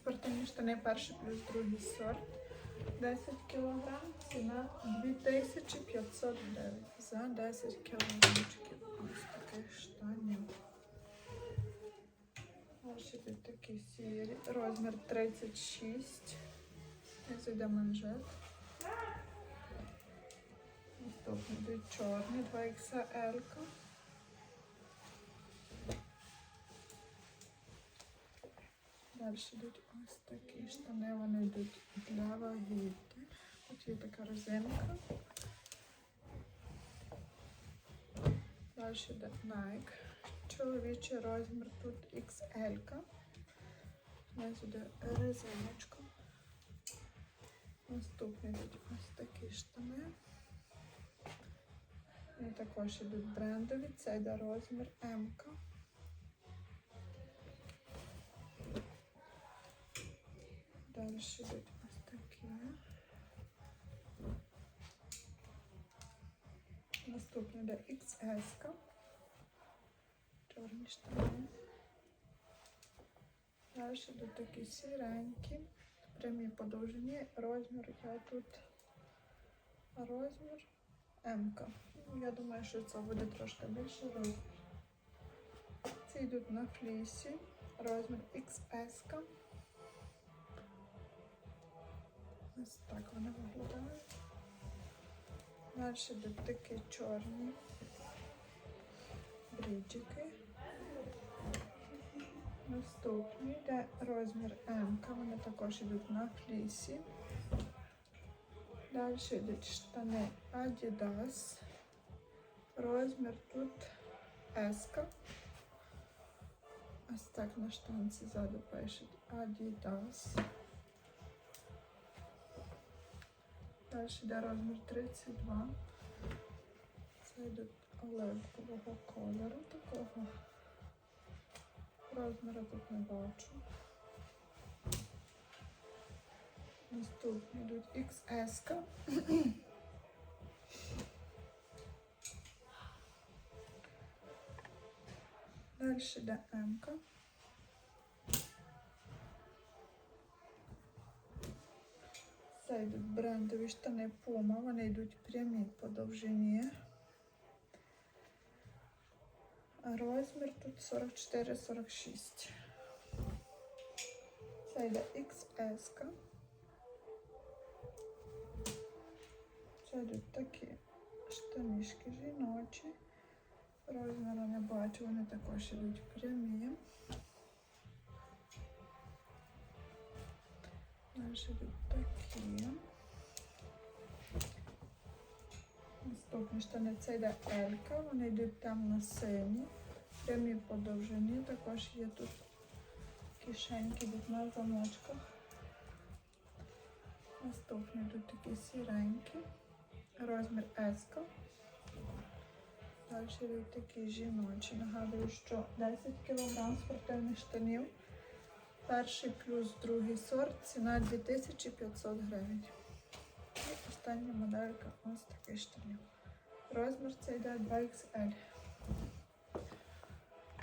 Спортивні штани перший плюс другий сорт. 10 кг, ціна 2500 гривень за 10 кілограмчиків. Ось таких штанів. Тут такі сірі. Розмір 36. Ось йде манжет. Наступний чорний, 2XL. Далі йдуть ось такі штани, вони йдуть для вагіти. Тут є така резинка. Далі йде Nike. Чоловічий розмір тут XL. Ось йде резиночка. Наступні йдуть ось такі штани. І також йдуть брендові. Це йде розмір М. -ка. Далі йдуть ось такі. Наступний йде XS. Чорні штани. Далі йдуть такі сіренькі, прямі подовжені. Розмір я тут розмір М. -ка. Ну, Я думаю, що це буде трошки більше розмір. Ці йдуть на флісі. Розмір XS. Ось так вони виглядають. Далі йдуть такі чорні бріджики. Наступні йде розмір М. Вони також йдуть на флісі. Далі йдуть штани Adidas. Розмір тут S. Ось так на штанці ззаду пишуть Adidas. Далі йде розмір 32. Це йдуть оливкового кольору такого. Розміру тут не бачу. Наступні йдуть XS. Далі йде М. -ка. Це йдуть брендові штани Puma, вони йдуть прямі по довжині. Розмір тут 44-46. Це йде XS. -ка. Це йдуть такі штанішки жіночі. Розміру не бачу, вони також йдуть прямі. Далі йдуть такі. Наступні штани це йде Елька, вони йдуть темно-сині, прямі по довжині. Також є тут кишеньки на замочках. Наступні йдуть такі сіренькі, розмір S. Далі йдуть такі жіночі. Нагадую, що 10 кг спортивних штанів. Перший плюс другий сорт, ціна 2500 гривень. І остання моделька ось такий штанів. Розмір це йде 2XL.